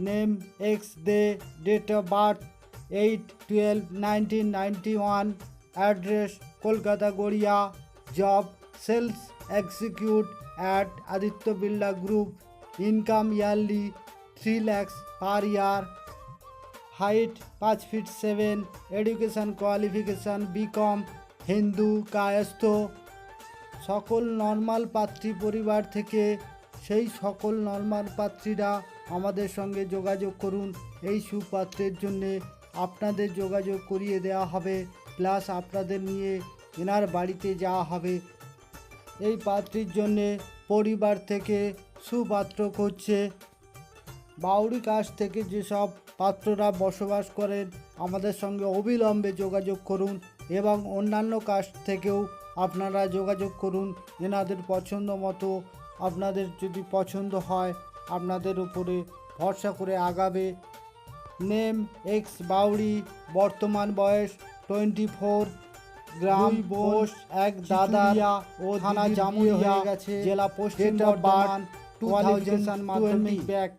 Name X the date of birth eight twelve nineteen ninety one address Kolkata Garia job sales executive at Aditya Birla group income yearly three lakhs per year height পাঁচ feet seven education qualification BCom Hindu Kayastha সকল normal পাত্রী পরিবার থেকে সেই সকল normal পাত্রীরা আমাদের সঙ্গে যোগাযোগ করুন। এই সুপাত্রের জন্যে আপনাদের যোগাযোগ করিয়ে দেওয়া হবে, প্লাস আপনাদের নিয়ে এনার বাড়িতে যাওয়া হবে। এই পাত্রীর জন্যে পরিবার থেকে সুপাত্র করছে বাউরি কাছ থেকে যেসব পাত্ররা বসবাস করেন, আমাদের সঙ্গে অবিলম্বে যোগাযোগ করুন এবং অন্যান্য কাস্ট থেকেও আপনারা যোগাযোগ করুন। এনাদের পছন্দ মতো, আপনাদের যদি পছন্দ হয় আপনাদের উপরে ভরসা করে আগাবে। নেম এক্স বাউরি বর্তমান বয়স টোয়েন্টি ফোর গ্রাম বোস এক দাদা ও থানা জামুরিয়া গেছে। জেলা পশ্চিম বর্ধমান টু থাউজেন্ড মাধ্যমিক ব্যাক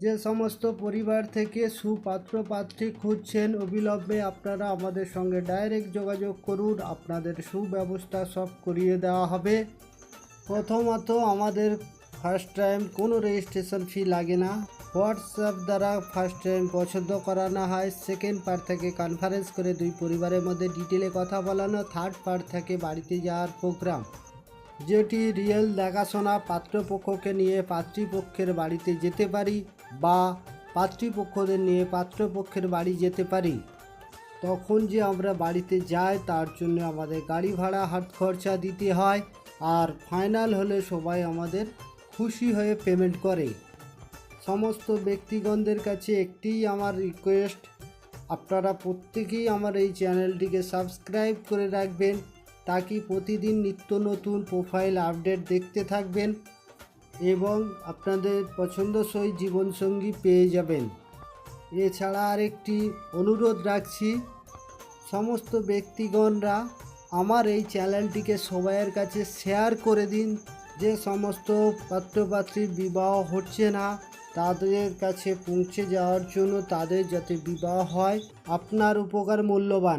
যে সমস্ত পরিবার থেকে সুপাত্র পাত্রী খুঁজছেন অবিলম্বে আপনারা আমাদের সঙ্গে ডাইরেক্ট যোগাযোগ করুন। আপনাদের সুব্যবস্থা সব করিয়ে দেওয়া হবে। প্রথমত আমাদের ফার্স্ট টাইম কোনো রেজিস্ট্রেশন ফি লাগে না। হোয়াটসঅ্যাপ দ্বারা ফার্স্ট টাইম পছন্দ করানো হয়। সেকেন্ড পার্ট থেকে কনফারেন্স করে দুই পরিবারের মধ্যে ডিটেলে কথা বলানো। থার্ড পার্ট থেকে বাড়িতে যাওয়ার প্রোগ্রাম যেটি রিয়েল দেখাশোনা পাত্রপক্ষকে নিয়ে পাত্রীপক্ষের বাড়িতে যেতে পারি বা পাত্রীপক্ষদের নিয়ে পাত্রপক্ষের বাড়ি যেতে পারি। তখন যে আমরা বাড়িতে যাই, তার জন্য আমাদের গাড়ি ভাড়া হাত খরচা দিতে হয়। আর ফাইনাল হলে সবাই আমাদের খুশি হয়ে পেমেন্ট করে। সমস্ত ব্যক্তিগণদের কাছে একটিই আমার রিকোয়েস্ট আপনারা প্রত্যেকেই আমার এই চ্যানেলটিকে সাবস্ক্রাইব করে রাখবেন, তাকি প্রতিদিন নিত্য নতুন প্রোফাইল আপডেট দেখতে থাকবেন এবং আপনাদের পছন্দসই জীবনসঙ্গী পেয়ে যাবেন। এছাড়া আরেকটি অনুরোধ রাখছি, সমস্ত ব্যক্তিগণরা আমার এই চ্যানেলটিকে সবাইয়ের কাছে শেয়ার করে দিন যে সমস্ত পাত্রপাত্রীর বিবাহ হচ্ছে না, তাদের কাছে পৌঁছে যাওয়ার জন্য তাদের যাতে বিবাহ হয়, আপনার উপকার মূল্যবান।